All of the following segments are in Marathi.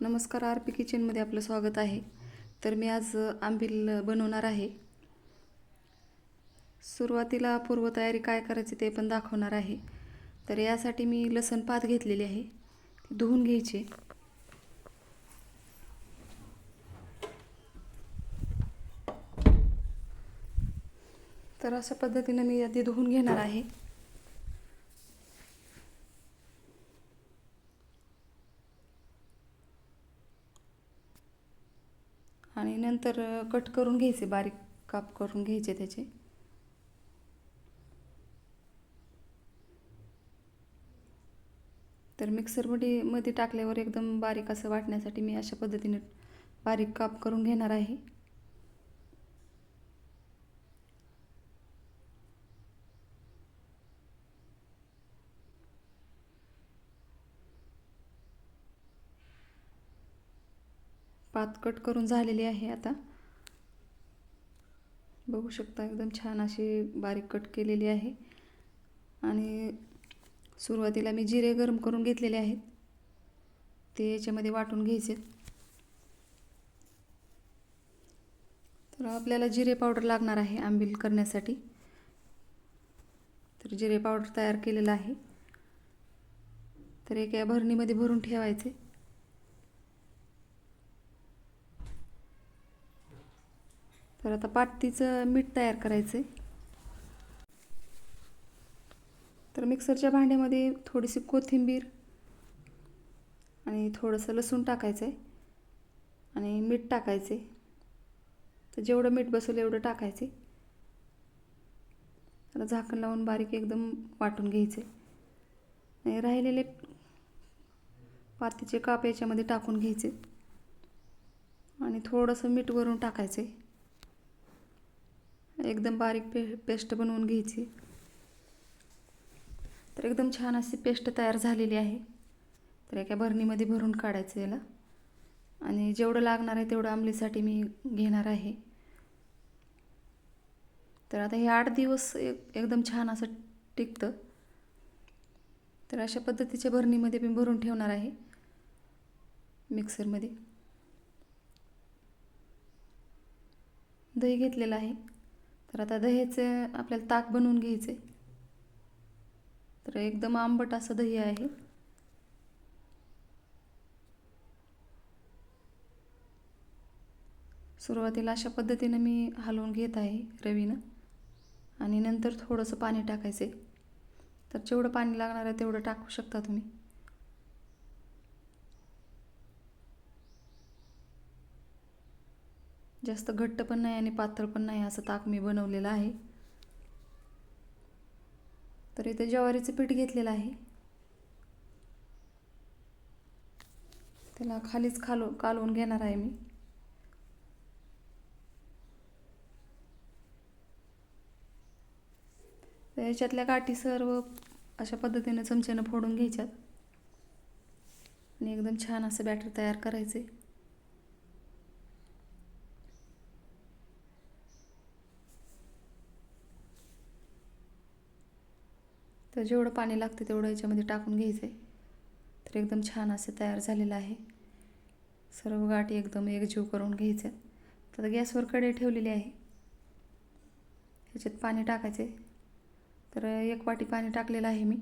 नमस्कार आर पी किचनमध्ये आपलं स्वागत आहे. तर मी आज आंबील बनवणार आहे. सुरुवातीला पूर्वतयारी काय करायची ते पण दाखवणार आहे. तर यासाठी मी लसण पात घेतलेली आहे. ती धुवून घ्यायची. तर अशा पद्धतीनं मी आधी धुवून घेणार आहे. आणि नंतर कट करून घ्यायचे बारीक काप करून घ्यायचे त्याचे. तर मिक्सरमध्ये मध्ये टाकल्यावर एकदम बारीक असं वाटण्यासाठी मी अशा पद्धतीने बारीक काप करून घेणार आहे. पात कट करून झालेली आहे आता. बघू शकता एकदम छान अशी बारीक कट केलेली आहे. आणि सुरुवातीला मी जिरे गरम करून घेतलेले आहेत. ते याच्यामध्ये वाटून घ्यायचे. तर आपल्याला जिरे पावडर लागणार आहे आंबील करण्यासाठी. तर जिरे पावडर तयार केलेलं आहे. तर एका भरणीमध्ये भरून ठेवायचे. तर आता पातीचं मीठ तयार करायचं आहे तर मिक्सरच्या भांड्यामध्ये थोडीशी कोथिंबीर आणि थोडंसं लसूण टाकायचं आहे आणि मीठ टाकायचं आहे तर जेवढं मीठ बसवलं एवढं टाकायचे आता झाकण लावून बारीक एकदम वाटून घ्यायचे आणि राहिलेले पातीचे काप याच्यामध्ये टाकून घ्यायचे. आणि थोडंसं मीठ वरून टाकायचं आहे एकदम बारीक पे पेस्ट बनवून घ्यायची. तर एकदम छान अशी पेस्ट तयार झालेली आहे. तर एका भरणीमध्ये भरून काढायचं याला. आणि जेवढं लागणार आहे तेवढं आंबलीसाठी मी घेणार आहे. तर आता हे आठ दिवस एक एकदम छान असं टिकतं. तर अशा पद्धतीच्या भरणीमध्ये मी भरून ठेवणार आहे. मिक्सरमध्ये. दही घेतलेलं आहे. तर आता दह्याचं आपल्याला ताक बनवून घ्यायचे. तर एकदम आंबट असं दही आहे. सुरुवातीला अशा पद्धतीनं मी हलवून घेत आहे रवीनं. आणि नंतर थोडंसं पाणी टाकायचं. आहे तर जेवढं पाणी लागणार आहे तेवढं टाकू शकता तुम्ही. जास्त घट्ट पण नाही आणि पातळ पण नाही असं ताक मी बनवलेलं आहे. तर इथे ज्वारीचं पीठ घेतलेलं आहे. त्याला खालीच खालो कालवून घेणार आहे मी. याच्यातल्या गाठी सर्व अशा पद्धतीने चमच्यानं फोडून घ्यायच्यात. आणि एकदम छान असं बॅटर तयार करायचे तर जेवढं पाणी लागतं तेवढं याच्यामध्ये टाकून घ्यायचं आहे तर एकदम छान असं तयार झालेलं आहे. सर्व गाठी एकदम एकजीव करून घ्यायचं. तर गॅसवर कढई ठेवलेली आहे. ह्याच्यात पाणी टाकायचे तर एक वाटी पाणी टाकलेलं आहे मी.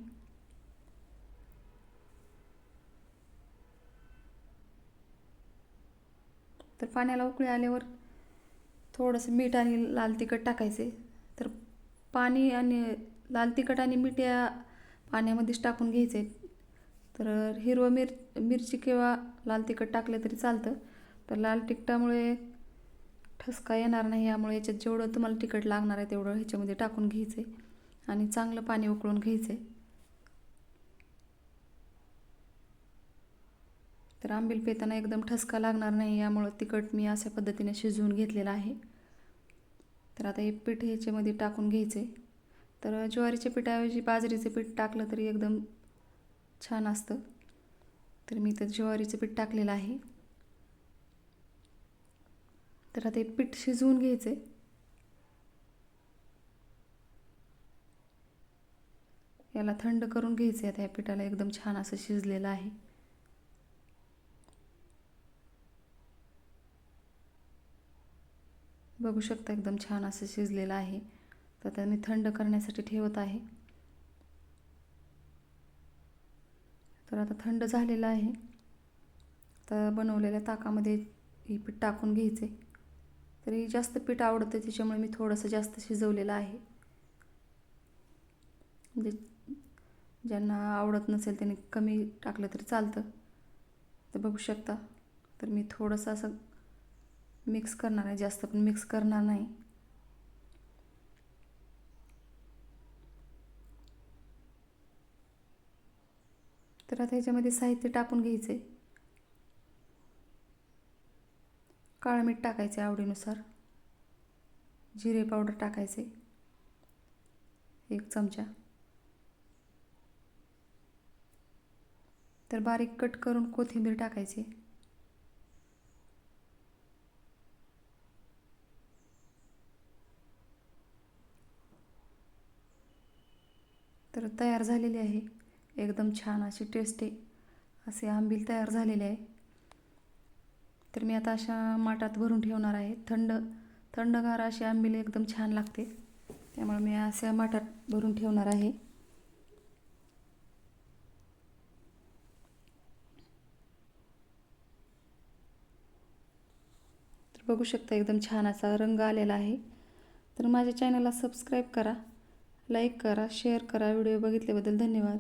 तर पाण्याला उकळी आल्यावर थोडंसं मीठ आणि लाल तिखट टाकायचे तर पाणी आणि लाल तिखट आणि मीठ या पाण्यामध्येच टाकून घ्यायचे. तर हिरवं मिर मिरची किंवा लाल तिखट टाकलं तरी चालतं. तर लाल तिखटामुळे ठसका येणार नाही यामुळे याच्यात जेवढं तुम्हाला तिखट लागणार आहे तेवढं ह्याच्यामध्ये टाकून घ्यायचं आहे आणि चांगलं पाणी उकळून घ्यायचं. आहे तर आंबील पेताना एकदम ठसका लागणार नाही यामुळं तिखट मी अशा पद्धतीने शिजवून घेतलेलं आहे. तर आता हे पीठ ह्याच्यामध्ये टाकून घ्यायचं. आहे तर ज्वारीच्या पिठाऐवजी बाजरीचं पीठ टाकलं तरी एकदम छान असतं. तर मी इथं ज्वारीचं पीठ टाकलेलं आहे. तर आता एक पीठ शिजवून घ्यायचं आहे याला थंड करून घ्यायचं आहे आता या पिठाला एकदम छान असं शिजलेलं आहे. बघू शकता एकदम छान असं शिजलेलं आहे. तर आता मी थंड करण्यासाठी ठेवत आहे. तर आता थंड झालेलं आहे. तर बनवलेल्या ताकामध्ये हे पीठ टाकून घ्यायचे. तरी जास्त पीठ आवडतं त्याच्यामुळे मी थोडंसं जास्त शिजवलेलं आहे. म्हणजे ज्यांना आवडत नसेल त्यांनी कमी टाकलं तरी चालतं. तर बघू शकता. तर मी थोडंसं असं मिक्स करणार आहे. जास्त पण मिक्स करणार नाही. तर आता ह्याच्यामध्ये साहित्य टाकून घ्यायचं आहे काळं मीठ टाकायचे आवडीनुसार. जिरे पावडर टाकायचे एक चमचा. तर बारीक कट करून कोथिंबीर टाकायची. तर तयार झालेली आहे. एकदम छान अशी टेस्टी असे आंबील तयार झालेले आहे. तर मी आता अशा माठात भरून ठेवणार आहे. थंड थंडगार अशी आंबील एकदम छान लागते. त्यामुळे मी अशा माठात भरून ठेवणार आहे. तर बघू शकता एकदम छान असा रंग आलेला आहे. तर माझ्या चॅनलला सबस्क्राईब करा लाईक करा शेअर करा. व्हिडिओ बघितल्याबद्दल धन्यवाद.